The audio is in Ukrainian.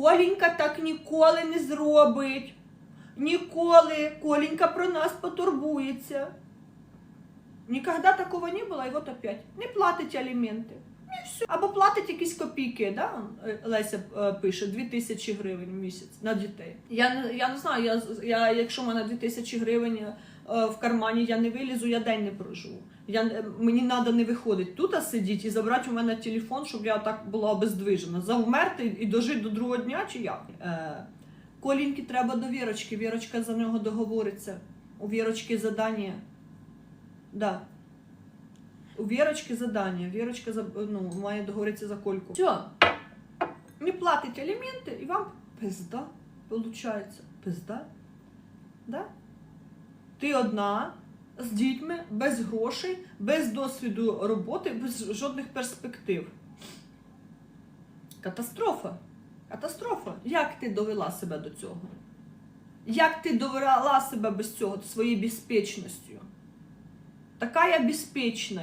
Колінька так ніколи не зробить. Ніколи Коленька про нас потурбується. Ніколи такого не було, і от опять. Не платить аліменти. Ну все. Або платить якісь копійки, да? е, Леся е, пише 2000 гривень в місяць на дітей. Я я не знаю, я, я, якщо в мене 2000 гривень е, в кармані, я не вилізу, я день не проживу. Я, мені треба не виходити тут сидіти і забрати у мене телефон, щоб я так була обездвижена. Завмерти і дожити до другого дня чи як? Е, Колінки треба до Вірочки. Вірочка за нього договориться. У Вірочки задання. Да. У Вірочки задання. Вірочка ну, має договоритися за кольку. Все. Не платить аліменти і вам пизда. Получається. Пизда. Да? Ти одна з дітьми, без грошей, без досвіду роботи, без жодних перспектив. Катастрофа. Катастрофа. Як ти довела себе до цього? Як ти довела себе без цього своєю безпечністю? Така я безпечна.